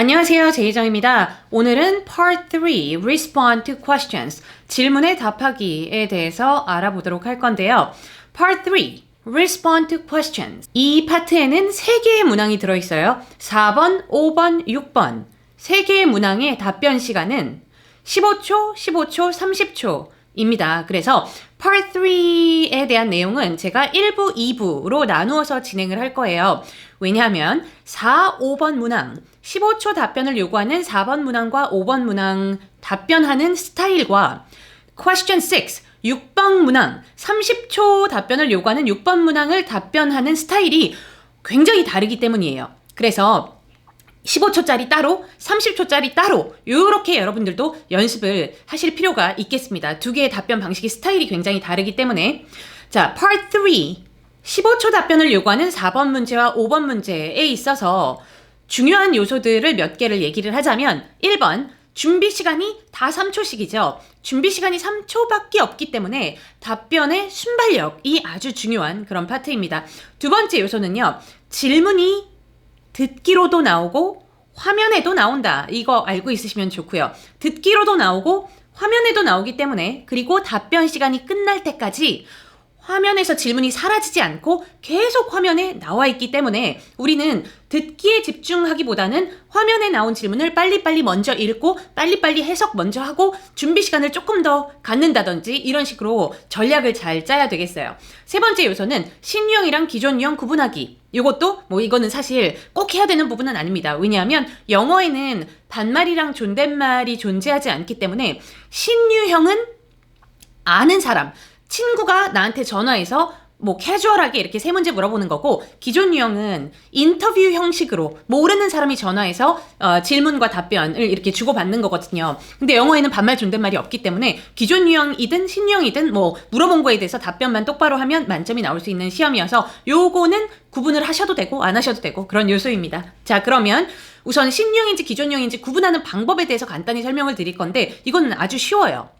안녕하세요. 제이정입니다. 오늘은 Part 3 Respond to Questions 질문에 답하기에 대해서 알아보도록 할 건데요. Part 3 Respond to Questions 이 파트에는 3개의 문항이 들어있어요. 4번, 5번, 6번 3개의 문항의 답변 시간은 15초, 15초, 30초 입니다. 그래서 Part 3에 대한 내용은 제가 1부, 2부로 나누어서 진행을 할 거예요. 왜냐하면 4, 5번 문항, 15초 답변을 요구하는 4번 문항과 5번 문항 답변하는 스타일과 Question 6, 6번 문항, 30초 답변을 요구하는 6번 문항을 답변하는 스타일이 굉장히 다르기 때문이에요. 그래서 15초짜리 따로, 30초짜리 따로, 이렇게 여러분들도 연습을 하실 필요가 있겠습니다. 두 개의 답변 방식의 스타일이 굉장히 다르기 때문에. 자, Part 3. 15초 답변을 요구하는 4번 문제와 5번 문제에 있어서 중요한 요소들을 몇 개를 얘기를 하자면 1번, 준비 시간이 다 3초씩이죠. 준비 시간이 3초밖에 없기 때문에 답변의 순발력이 아주 중요한 그런 파트입니다. 두 번째 요소는요. 질문이 듣기로도 나오고 화면에도 나온다. 이거 알고 있으시면 좋고요. 듣기로도 나오고 화면에도 나오기 때문에 그리고 답변 시간이 끝날 때까지 화면에서 질문이 사라지지 않고 계속 화면에 나와 있기 때문에 우리는 듣기에 집중하기보다는 화면에 나온 질문을 빨리빨리 먼저 읽고 빨리빨리 해석 먼저 하고 준비 시간을 조금 더 갖는다든지 이런 식으로 전략을 잘 짜야 되겠어요. 세 번째 요소는 신유형이랑 기존 유형 구분하기. 이것도 뭐 이거는 사실 꼭 해야 되는 부분은 아닙니다. 왜냐하면 영어에는 반말이랑 존댓말이 존재하지 않기 때문에 신유형은 아는 사람, 친구가 나한테 전화해서 뭐 캐주얼하게 이렇게 세 문제 물어보는 거고 기존 유형은 인터뷰 형식으로 모르는 사람이 전화해서 어, 질문과 답변을 이렇게 주고받는 거거든요. 근데 영어에는 반말 존댓말이 없기 때문에 기존 유형이든 신유형이든 뭐 물어본 거에 대해서 답변만 똑바로 하면 만점이 나올 수 있는 시험이어서 요거는 구분을 하셔도 되고 안 하셔도 되고 그런 요소입니다. 자 그러면 우선 신유형인지 기존 유형인지 구분하는 방법에 대해서 간단히 설명을 드릴 건데 이거는 아주 쉬워요.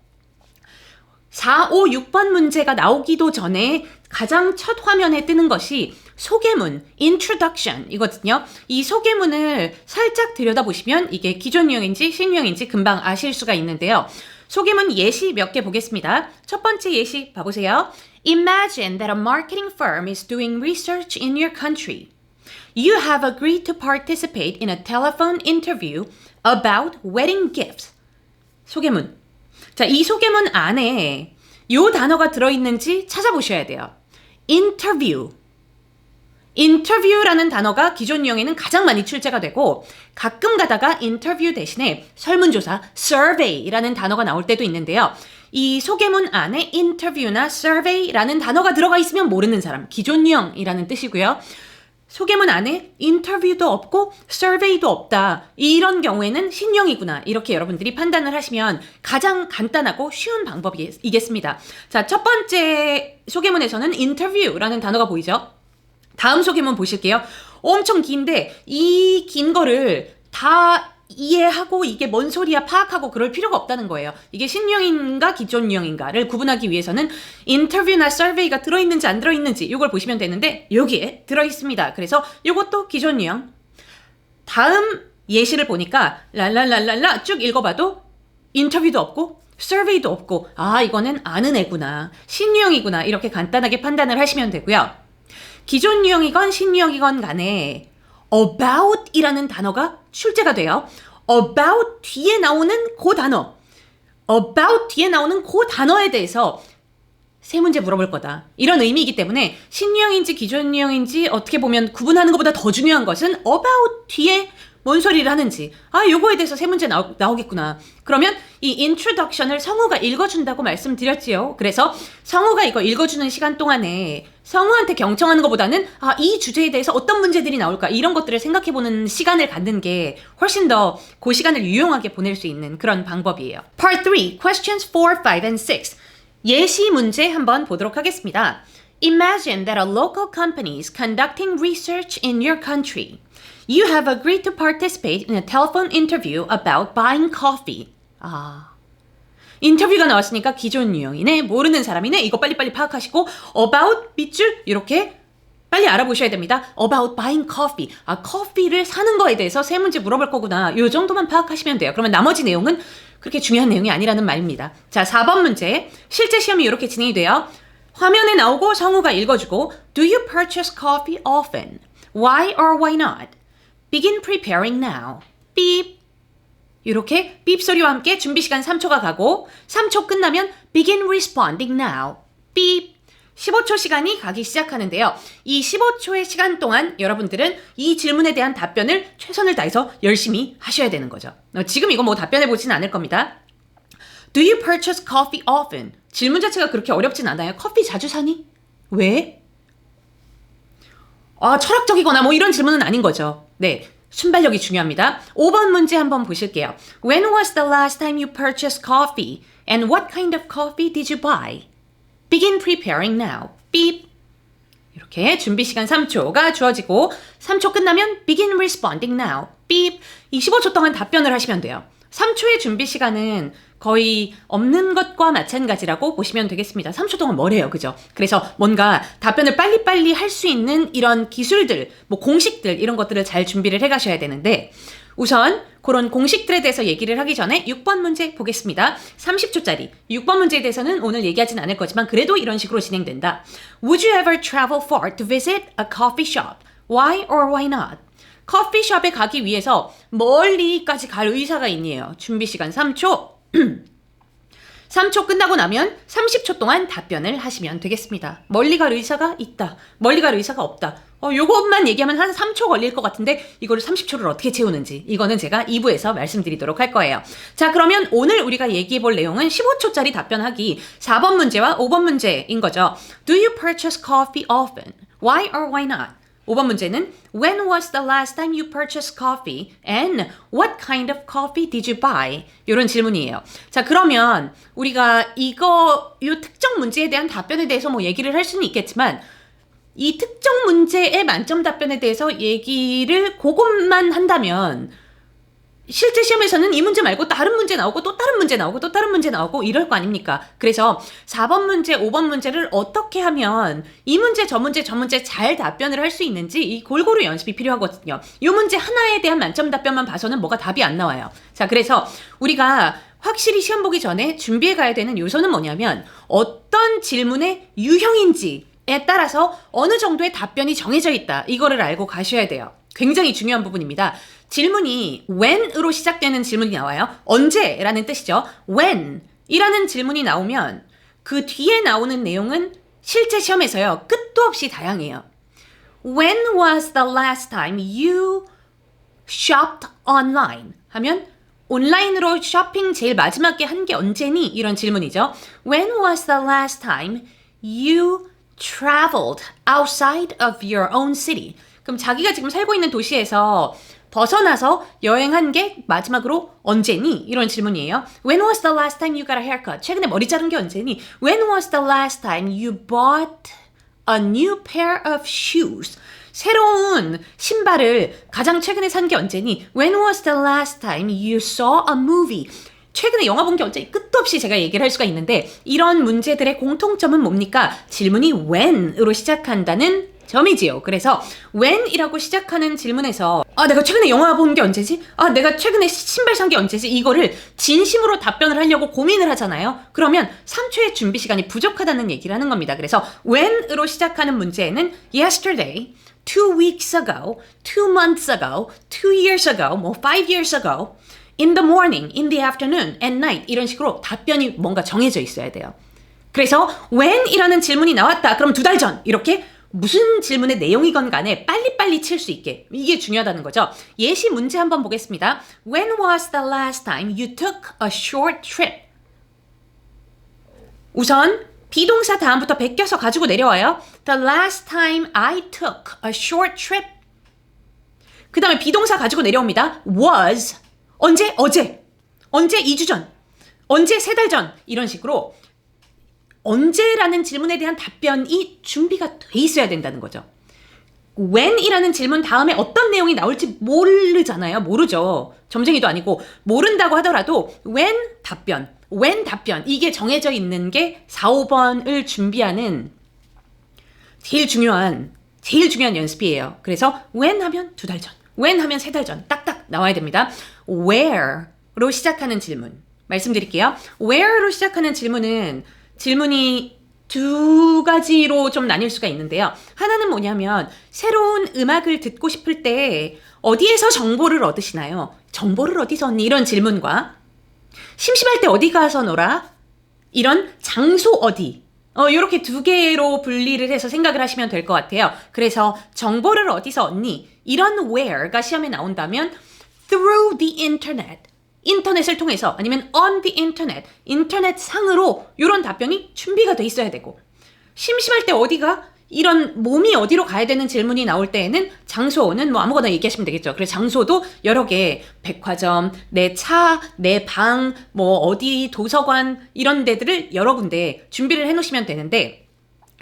4, 5, 6번 문제가 나오기도 전에 가장 첫 화면에 뜨는 것이 소개문, introduction 이거든요. 이 소개문을 살짝 들여다보시면 이게 기존 유형인지 신유형인지 금방 아실 수가 있는데요. 소개문 예시 몇 개 보겠습니다. 첫 번째 예시 봐보세요. Imagine that a marketing firm is doing research in your country. You have agreed to participate in a telephone interview about wedding gifts. 소개문. 자, 이 소개문 안에 요 단어가 들어있는지 찾아보셔야 돼요. 인터뷰. 인터뷰라는 단어가 기존 유형에는 가장 많이 출제가 되고 가끔 가다가 인터뷰 대신에 설문조사, survey라는 단어가 나올 때도 있는데요. 이 소개문 안에 인터뷰나 survey라는 단어가 들어가 있으면 모르는 사람, 기존 유형이라는 뜻이고요. 소개문 안에 인터뷰도 없고 서베이도 없다. 이런 경우에는 신형이구나. 이렇게 여러분들이 판단을 하시면 가장 간단하고 쉬운 방법이겠습니다. 자, 첫 번째 소개문에서는 인터뷰라는 단어가 보이죠? 다음 소개문 보실게요. 엄청 긴데 이 긴 거를 다 이해하고 이게 뭔 소리야 파악하고 그럴 필요가 없다는 거예요. 이게 신유형인가 기존 유형인가를 구분하기 위해서는 인터뷰나 서베이가 들어있는지 안 들어있는지 이걸 보시면 되는데 여기에 들어있습니다. 그래서 이것도 기존 유형. 다음 예시를 보니까 랄랄랄랄라 쭉 읽어봐도 인터뷰도 없고 서베이도 없고 아 이거는 아는 애구나 신유형이구나 이렇게 간단하게 판단을 하시면 되고요. 기존 유형이건 신유형이건 간에 about이라는 단어가 출제가 돼요. about 뒤에 나오는 그 단어, about 뒤에 나오는 그 단어에 대해서 세 문제 물어볼 거다. 이런 의미이기 때문에 신유형인지 기존 유형인지 어떻게 보면 구분하는 것보다 더 중요한 것은 about 뒤에 뭔 소리를 하는지. 아, 요거에 대해서 세 문제 나오, 나오겠구나. 그러면 이 introduction을 성우가 읽어준다고 말씀드렸지요. 그래서 성우가 이거 읽어주는 시간 동안에 성우한테 경청하는 것보다는 아, 이 주제에 대해서 어떤 문제들이 나올까 이런 것들을 생각해보는 시간을 갖는 게 훨씬 더 그 시간을 유용하게 보낼 수 있는 그런 방법이에요. Part 3, questions 4, 5, and 6. 예시 문제 한번 보도록 하겠습니다. Imagine that a local company is conducting research in your country. You have agreed to participate in a telephone interview about buying coffee. 아. 인터뷰가 나왔으니까 기존 유형이네, 모르는 사람이네, 이거 빨리빨리 파악하시고, about, 밑줄, 이렇게 빨리 알아보셔야 됩니다. About buying coffee. 아, 커피를 사는 거에 대해서 세 문제 물어볼 거구나. 요 정도만 파악하시면 돼요. 그러면 나머지 내용은 그렇게 중요한 내용이 아니라는 말입니다. 자, 4번 문제. 실제 시험이 이렇게 진행이 돼요. 화면에 나오고 성우가 읽어주고 Do you purchase coffee often? Why or why not? Begin preparing now. 삐 이렇게 삐 소리와 함께 준비 시간 3초가 가고 3초 끝나면 begin responding now. 삐 15초 시간이 가기 시작하는데요. 이 15초의 시간 동안 여러분들은 이 질문에 대한 답변을 최선을 다해서 열심히 하셔야 되는 거죠. 어, 지금 이거 뭐 답변해 보진 않을 겁니다. Do you purchase coffee often? 질문 자체가 그렇게 어렵진 않아요. 커피 자주 사니? 왜? 아, 철학적이거나 뭐 이런 질문은 아닌 거죠. 네. 순발력이 중요합니다. 5번 문제 한번 보실게요. When was the last time you purchased coffee? And what kind of coffee did you buy? Begin preparing now. 삐. 이렇게 준비 시간 3초가 주어지고 3초 끝나면 begin responding now. 삐. 25초 동안 답변을 하시면 돼요. 3초의 준비 시간은 거의 없는 것과 마찬가지라고 보시면 되겠습니다. 3초 동안 뭐래요, 그죠? 그래서 뭔가 답변을 빨리빨리 할 수 있는 이런 기술들, 뭐 공식들, 이런 것들을 잘 준비를 해 가셔야 되는데, 우선 그런 공식들에 대해서 얘기를 하기 전에 6번 문제 보겠습니다. 30초짜리. 6번 문제에 대해서는 오늘 얘기하진 않을 거지만 그래도 이런 식으로 진행된다. Would you ever travel far to visit a coffee shop? Why or why not? 커피숍에 가기 위해서 멀리까지 갈 의사가 있니에요. 준비 시간 3초. 3초 끝나고 나면 30초 동안 답변을 하시면 되겠습니다. 멀리 갈 의사가 있다. 멀리 갈 의사가 없다. 어, 요것만 얘기하면 한 3초 걸릴 것 같은데 이거를 30초를 어떻게 채우는지 이거는 제가 2부에서 말씀드리도록 할 거예요. 자, 그러면 오늘 우리가 얘기해 볼 내용은 15초짜리 답변하기 4번 문제와 5번 문제인 거죠. Do you purchase coffee often? Why or why not? 5번 문제는 When was the last time you purchased coffee? And what kind of coffee did you buy? 이런 질문이에요. 자, 그러면 우리가 이거 이 특정 문제에 대한 답변에 대해서 뭐 얘기를 할 수는 있겠지만 이 특정 문제의 만점 답변에 대해서 얘기를 그것만 한다면 실제 시험에서는 이 문제 말고 다른 문제 나오고 또 다른 문제 나오고 또 다른 문제 나오고 이럴 거 아닙니까? 그래서 4번 문제, 5번 문제를 어떻게 하면 이 문제, 저 문제, 저 문제 잘 답변을 할 수 있는지 이 골고루 연습이 필요하거든요. 이 문제 하나에 대한 만점 답변만 봐서는 뭐가 답이 안 나와요. 자, 그래서 우리가 확실히 시험 보기 전에 준비해 가야 되는 요소는 뭐냐면 어떤 질문의 유형인지 에 따라서 어느 정도의 답변이 정해져 있다. 이거를 알고 가셔야 돼요. 굉장히 중요한 부분입니다. 질문이 when으로 시작되는 질문이 나와요. 언제라는 뜻이죠. when 이라는 질문이 나오면 그 뒤에 나오는 내용은 실제 시험에서요. 끝도 없이 다양해요. When was the last time you shopped online? 하면 온라인으로 쇼핑 제일 마지막에 한 게 언제니? 이런 질문이죠. When was the last time you traveled outside of your own city? 그럼 자기가 지금 살고 있는 도시에서 벗어나서 여행한 게 마지막으로 언제니? 이런 질문이에요. When was the last time you got a haircut? 최근에 머리 자른 게 언제니? When was the last time you bought a new pair of shoes? 새로운 신발을 가장 최근에 산 게 언제니? When was the last time you saw a movie? 최근에 영화 본 게 언제? 끝도 없이 제가 얘기를 할 수가 있는데 이런 문제들의 공통점은 뭡니까? 질문이 when으로 시작한다는 점이지요. 그래서 when이라고 시작하는 질문에서 아 내가 최근에 영화 본 게 언제지? 아 내가 최근에 신발 산 게 언제지? 이거를 진심으로 답변을 하려고 고민을 하잖아요. 그러면 3초의 준비 시간이 부족하다는 얘기를 하는 겁니다. 그래서 when으로 시작하는 문제에는 yesterday, two weeks ago, two months ago, two years ago, 뭐 five years ago, in the morning, in the afternoon, at night 이런 식으로 답변이 뭔가 정해져 있어야 돼요. 그래서 when이라는 질문이 나왔다. 그럼 두 달 전 이렇게 무슨 질문의 내용이건 간에 빨리빨리 칠 수 있게 이게 중요하다는 거죠. 예시 문제 한번 보겠습니다. When was the last time you took a short trip? 우선 비동사 다음부터 베껴서 가지고 내려와요. The last time I took a short trip. 그 다음에 비동사 가지고 내려옵니다. was 언제? 어제. 언제? 2주 전. 언제? 3달 전. 이런 식으로 언제라는 질문에 대한 답변이 준비가 돼 있어야 된다는 거죠. when이라는 질문 다음에 어떤 내용이 나올지 모르잖아요. 모르죠. 점쟁이도 아니고 모른다고 하더라도 when 답변, when 답변 이게 정해져 있는 게 4, 5번을 준비하는 제일 중요한 제일 중요한 연습이에요. 그래서 when 하면 두 달 전, when 하면 세 달 전, 딱딱 나와야 됩니다. where로 시작하는 질문. 말씀드릴게요. where로 시작하는 질문은 질문이 두 가지로 좀 나뉠 수가 있는데요. 하나는 뭐냐면 새로운 음악을 듣고 싶을 때 어디에서 정보를 얻으시나요? 정보를 어디서 얻니? 이런 질문과 심심할 때 어디 가서 놀아? 이런 장소 어디? 어, 이렇게 두 개로 분리를 해서 생각을 하시면 될 것 같아요. 그래서 정보를 어디서 얻니? 이런 where가 시험에 나온다면 through the internet. 인터넷을 통해서 아니면 on the internet. 인터넷 상으로 이런 답변이 준비가 돼 있어야 되고 심심할 때 어디가 이런 몸이 어디로 가야 되는 질문이 나올 때에는 장소는 뭐 아무거나 얘기하시면 되겠죠. 그래서 장소도 여러 개, 백화점, 내 차, 내 방, 뭐 어디 도서관 이런 데들을 여러 군데 준비를 해 놓으시면 되는데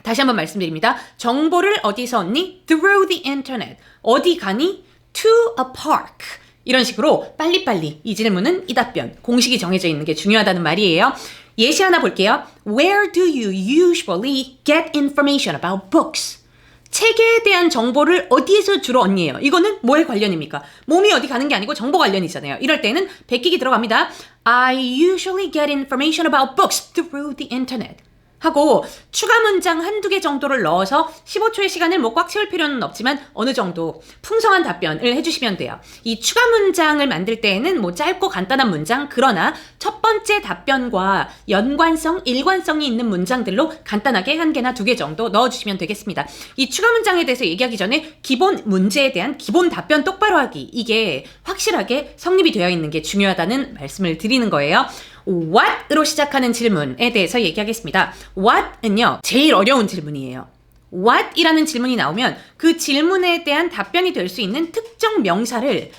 다시 한번 말씀드립니다. 정보를 어디서 얻니? Through the internet. 어디 가니? To a park. 이런 식으로 빨리빨리 이 질문은 이 답변 공식이 정해져 있는 게 중요하다는 말이에요. 예시 하나 볼게요. Where do you usually get information about books? 책에 대한 정보를 어디에서 주로 얻니에요? 이거는 뭐에 관련입니까? 몸이 어디 가는 게 아니고 정보 관련이잖아요. 이럴 때는 베끼기 들어갑니다. I usually get information about books through the internet. 하고 추가 문장 한두 개 정도를 넣어서 15초의 시간을 뭐 꽉 채울 필요는 없지만 어느 정도 풍성한 답변을 해주시면 돼요. 이 추가 문장을 만들 때에는 뭐 짧고 간단한 문장 그러나 첫 번째 답변과 연관성, 일관성이 있는 문장들로 간단하게 한 개나 두 개 정도 넣어주시면 되겠습니다. 이 추가 문장에 대해서 얘기하기 전에 기본 문제에 대한 기본 답변 똑바로 하기 이게 확실하게 성립이 되어 있는 게 중요하다는 말씀을 드리는 거예요. What으로 시작하는 질문에 대해서 얘기하겠습니다. what은요, 제일 어려운 질문이에요. what이라는 질문이 나오면 그 질문에 대한 답변이 될 수 있는 특정 명사를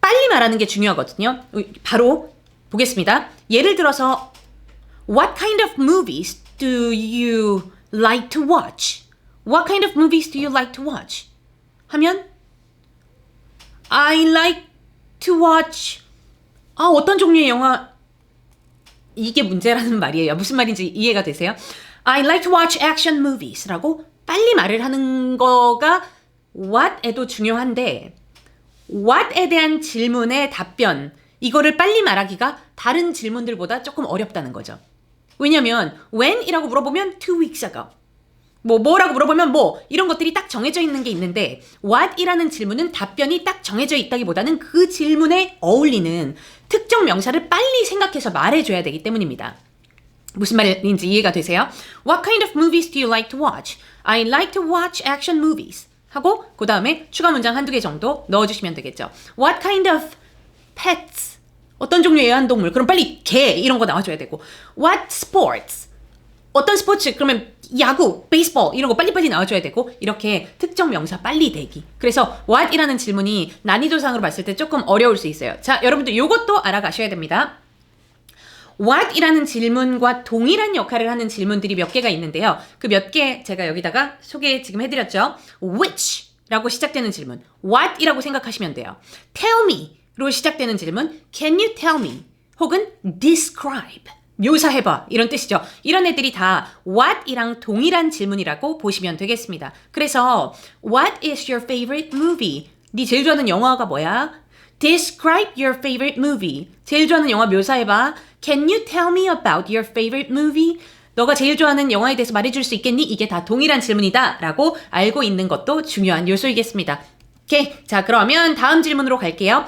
빨리 말하는 게 중요하거든요. 바로 보겠습니다. 예를 들어서 What kind of movies do you like to watch? What kind of movies do you like to watch? 하면 I like to watch 아 어떤 종류의 영화 이게 문제라는 말이에요. 무슨 말인지 이해가 되세요? I like to watch action movies라고 빨리 말을 하는 거가 what에도 중요한데 what에 대한 질문의 답변 이거를 빨리 말하기가 다른 질문들보다 조금 어렵다는 거죠. 왜냐면 when이라고 물어보면 two weeks ago 뭐 뭐라고 물어보면 뭐 이런 것들이 딱 정해져 있는 게 있는데 what이라는 질문은 답변이 딱 정해져 있다기보다는 그 질문에 어울리는 특정 명사를 빨리 생각해서 말해줘야 되기 때문입니다. 무슨 말인지 이해가 되세요? What kind of movies do you like to watch? I like to watch action movies. 하고 그 다음에 추가 문장 한두 개 정도 넣어주시면 되겠죠. What kind of pets? 어떤 종류의 애완동물? 그럼 빨리 개 이런 거 나와줘야 되고 What sports? 어떤 스포츠? 그러면 야구, 베이스볼 이런 거 빨리빨리 나와줘야 되고 이렇게 특정 명사 빨리 대기. 그래서 what이라는 질문이 난이도상으로 봤을 때 조금 어려울 수 있어요. 자, 여러분들 이것도 알아가셔야 됩니다. what이라는 질문과 동일한 역할을 하는 질문들이 몇 개가 있는데요. 그 몇 개 제가 여기다가 소개 지금 해드렸죠. which라고 시작되는 질문, what이라고 생각하시면 돼요. tell me로 시작되는 질문, can you tell me? 혹은 describe. 묘사해봐. 이런 뜻이죠. 이런 애들이 다 what이랑 동일한 질문이라고 보시면 되겠습니다. 그래서 what is your favorite movie? 네 제일 좋아하는 영화가 뭐야? Describe your favorite movie. 제일 좋아하는 영화 묘사해봐. Can you tell me about your favorite movie? 너가 제일 좋아하는 영화에 대해서 말해줄 수 있겠니? 이게 다 동일한 질문이다. 라고 알고 있는 것도 중요한 요소이겠습니다. 오케이. 자, 그러면 다음 질문으로 갈게요.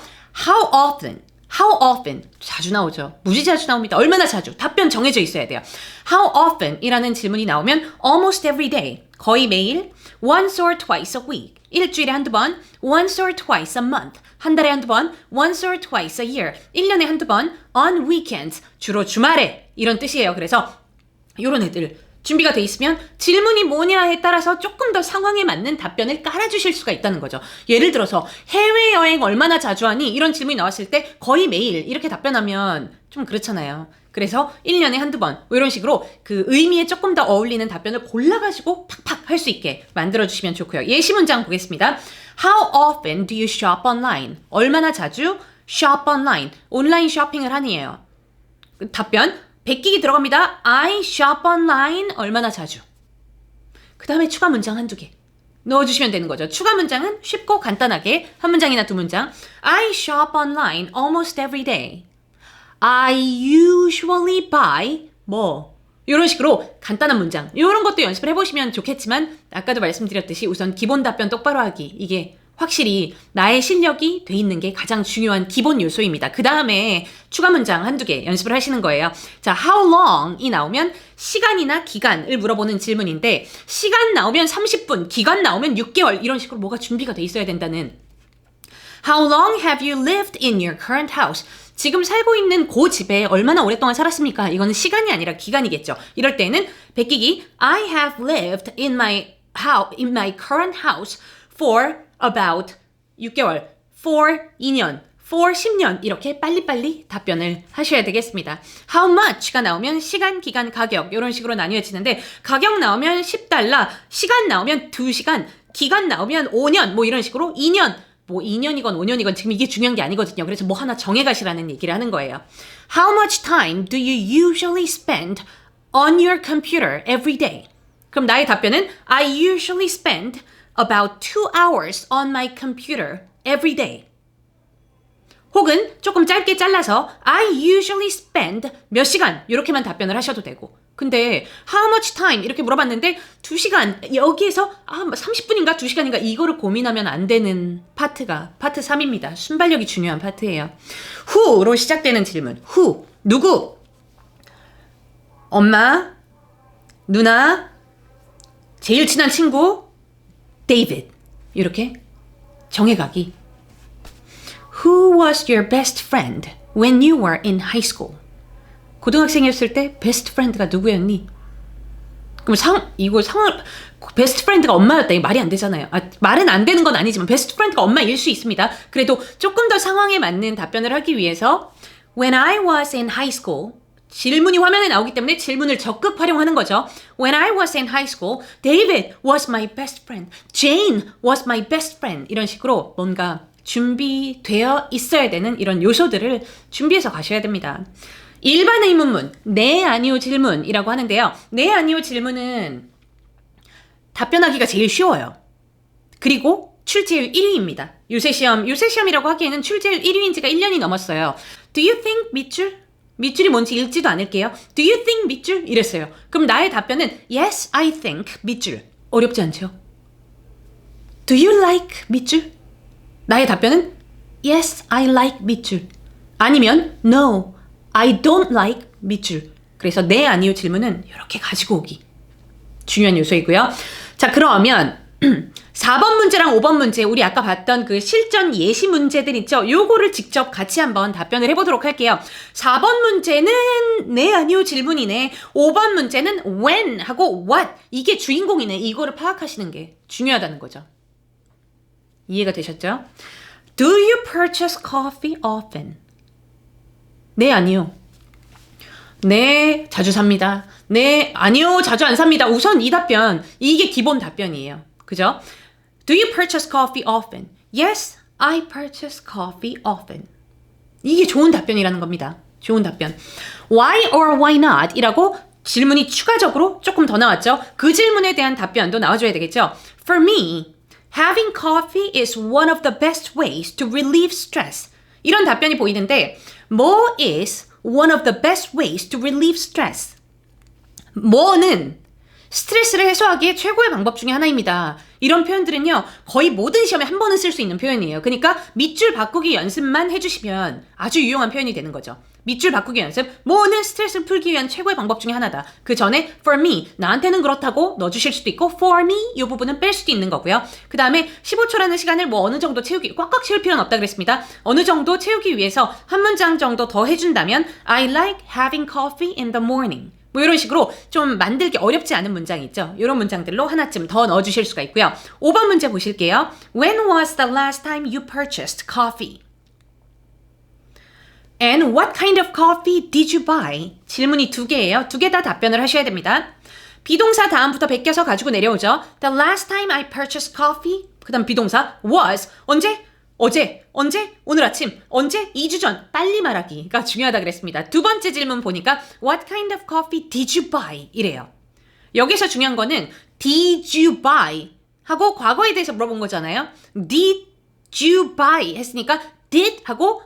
How often How often? 자주 나오죠. 무지 자주 나옵니다. 얼마나 자주? 답변 정해져 있어야 돼요. How often? 이라는 질문이 나오면 almost every day. 거의 매일. once or twice a week. 일주일에 한두 번. once or twice a month. 한 달에 한두 번. once or twice a year. 1년에 한두 번. on weekends. 주로 주말에. 이런 뜻이에요. 그래서 요런 애들 준비가 돼 있으면 질문이 뭐냐에 따라서 조금 더 상황에 맞는 답변을 깔아주실 수가 있다는 거죠. 예를 들어서 해외여행 얼마나 자주 하니? 이런 질문이 나왔을 때 거의 매일 이렇게 답변하면 좀 그렇잖아요. 그래서 1년에 한두 번, 뭐 이런 식으로 그 의미에 조금 더 어울리는 답변을 골라가지고 팍팍 할 수 있게 만들어주시면 좋고요. 예시 문장 보겠습니다. How often do you shop online? 얼마나 자주 shop online? 온라인 쇼핑을 하니에요. 답변, 베끼기 들어갑니다. I shop online 얼마나 자주. 그 다음에 추가 문장 한두 개. 넣어주시면 되는 거죠. 추가 문장은 쉽고 간단하게 한 문장이나 두 문장. I shop online almost every day. I usually buy 뭐 이런 식으로 간단한 문장 이런 것도 연습을 해보시면 좋겠지만 아까도 말씀드렸듯이 우선 기본 답변 똑바로 하기 이게 확실히 나의 실력이 돼 있는 게 가장 중요한 기본 요소입니다. 그 다음에 추가 문장 한두 개 연습을 하시는 거예요. 자, how long이 나오면 시간이나 기간을 물어보는 질문인데 시간 나오면 30분, 기간 나오면 6개월 이런 식으로 뭐가 준비가 돼 있어야 된다는 How long have you lived in your current house? 지금 살고 있는 그 집에 얼마나 오랫동안 살았습니까? 이거는 시간이 아니라 기간이겠죠. 이럴 때는 베끼기 I have lived in my house in my current house for about 6개월, for 2년, for 10년 이렇게 빨리빨리 답변을 하셔야 되겠습니다. How much가 나오면 시간, 기간, 가격 이런 식으로 나뉘어지는데 가격 나오면 10달러, 시간 나오면 2시간, 기간 나오면 5년 뭐 이런 식으로 2년 뭐 2년이건 5년이건 지금 이게 중요한 게 아니거든요. 그래서 뭐 하나 정해 가시라는 얘기를 하는 거예요. How much time do you usually spend on your computer every day? 그럼 나의 답변은 I usually spend about two hours on my computer every day. 혹은 조금 짧게 잘라서 I usually spend 몇 시간 이렇게만 답변을 하셔도 되고 근데 how much time 이렇게 물어봤는데 2시간 여기에서 아 30분인가 2시간인가 이거를 고민하면 안 되는 파트가 파트 3입니다. 순발력이 중요한 파트예요. who로 시작되는 질문. who 누구? 엄마, 누나, 제일 친한 친구, David. 이렇게 정해가기. Who was your best friend when you were in high school? 고등학생이었을 때 베스트 프렌드가 누구였니? 그럼 상 이거 상을 베스트 프렌드가 엄마였다 이 말이 안 되잖아요. 아, 말은 안 되는 건 아니지만 베스트 프렌드가 엄마일 수 있습니다. 그래도 조금 더 상황에 맞는 답변을 하기 위해서 When I was in high school 질문이 화면에 나오기 때문에 질문을 적극 활용하는 거죠. When I was in high school, David was my best friend. Jane was my best friend. 이런 식으로 뭔가 준비되어 있어야 되는 이런 요소들을 준비해서 가셔야 됩니다. 일반 의문문, 네, 아니요 질문이라고 하는데요. 네, 아니요 질문은 답변하기가 제일 쉬워요. 그리고 출제율 1위입니다. 요새 시험, 요새 시험이라고 하기에는 출제율 1위인 지가 1년이 넘었어요. Do you think 밑줄? 밑줄이 뭔지 읽지도 않을게요. Do you think 밑줄? 이랬어요. 그럼 나의 답변은 Yes, I think 밑줄. 어렵지 않죠? Do you like 밑줄? 나의 답변은 Yes, I like 밑줄. 아니면 No, I don't like 밑줄. 그래서 네 아니요 질문은 이렇게 가지고 오기. 중요한 요소이고요. 자, 그러면 4번 문제랑 5번 문제 우리 아까 봤던 그 실전 예시 문제들 있죠? 요거를 직접 같이 한번 답변을 해보도록 할게요. 4번 문제는 네 아니요 질문이네. 5번 문제는 when 하고 what 이게 주인공이네. 이거를 파악하시는 게 중요하다는 거죠. 이해가 되셨죠? Do you purchase coffee often? 네, 아니요. 네, 자주 삽니다. 네, 아니요, 자주 안 삽니다. 우선 이 답변, 이게 기본 답변이에요. 그죠? Do you purchase coffee often? Yes, I purchase coffee often. 이게 좋은 답변이라는 겁니다. 좋은 답변. Why or why not? 이라고 질문이 추가적으로 조금 더 나왔죠. 그 질문에 대한 답변도 나와줘야 되겠죠. For me, having coffee is one of the best ways to relieve stress. 이런 답변이 보이는데, 뭐 is one of the best ways to relieve stress? 뭐는 스트레스를 해소하기에 최고의 방법 중에 하나입니다. 이런 표현들은요, 거의 모든 시험에 한 번은 쓸 수 있는 표현이에요. 그러니까 밑줄 바꾸기 연습만 해주시면 아주 유용한 표현이 되는 거죠. 밑줄 바꾸기 연습, 뭐는 스트레스를 풀기 위한 최고의 방법 중에 하나다. 그 전에 for me, 나한테는 그렇다고 넣어주실 수도 있고 for me 이 부분은 뺄 수도 있는 거고요. 그 다음에 15초라는 시간을 뭐 어느 정도 채우기, 꽉꽉 채울 필요는 없다 그랬습니다. 어느 정도 채우기 위해서 한 문장 정도 더 해준다면 I like having coffee in the morning. 뭐 이런 식으로 좀 만들기 어렵지 않은 문장 있죠. 이런 문장들로 하나쯤 더 넣어주실 수가 있고요. 5번 문제 보실게요. When was the last time you purchased coffee? And what kind of coffee did you buy? 질문이 두 개예요. 두 개 다 답변을 하셔야 됩니다. 비동사 다음부터 베껴서 가지고 내려오죠. The last time I purchased coffee. 그 다음 비동사 was. 언제? 어제, 언제, 오늘 아침, 언제, 2주 전, 빨리 말하기가 중요하다 그랬습니다. 두 번째 질문 보니까 What kind of coffee did you buy? 이래요. 여기서 중요한 거는 did you buy 하고 과거에 대해서 물어본 거잖아요. Did you buy 했으니까 did 하고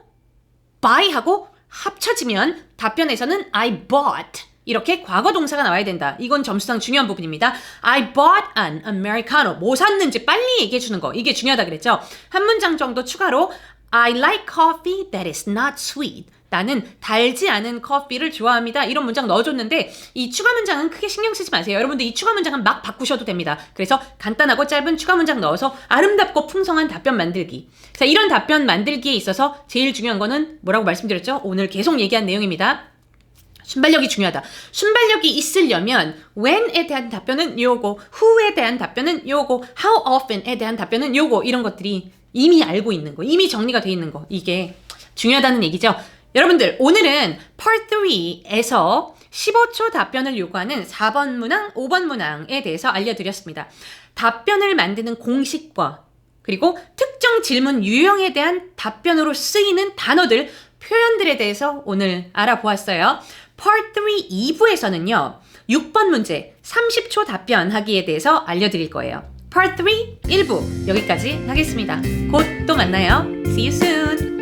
buy 하고 합쳐지면 답변에서는 I bought 이렇게 과거 동사가 나와야 된다. 이건 점수상 중요한 부분입니다. I bought an americano. 뭐 샀는지 빨리 얘기해 주는 거. 이게 중요하다 그랬죠. 한 문장 정도 추가로 I like coffee that is not sweet. 나는 달지 않은 커피를 좋아합니다. 이런 문장 넣어줬는데 이 추가 문장은 크게 신경 쓰지 마세요. 여러분들 이 추가 문장은 막 바꾸셔도 됩니다. 그래서 간단하고 짧은 추가 문장 넣어서 아름답고 풍성한 답변 만들기. 자, 이런 답변 만들기에 있어서 제일 중요한 거는 뭐라고 말씀드렸죠? 오늘 계속 얘기한 내용입니다. 순발력이 중요하다. 순발력이 있으려면 when에 대한 답변은 요거, who에 대한 답변은 요거, how often에 대한 답변은 요거 이런 것들이 이미 알고 있는 거, 이미 정리가 돼 있는 거 이게 중요하다는 얘기죠. 여러분들 오늘은 Part 3에서 15초 답변을 요구하는 4번 문항, 5번 문항에 대해서 알려드렸습니다. 답변을 만드는 공식과 그리고 특정 질문 유형에 대한 답변으로 쓰이는 단어들, 표현들에 대해서 오늘 알아보았어요. Part 3 2부에서는요. 6번 문제 30초 답변하기에 대해서 알려드릴 거예요. Part 3 1부 여기까지 하겠습니다. 곧 또 만나요. See you soon.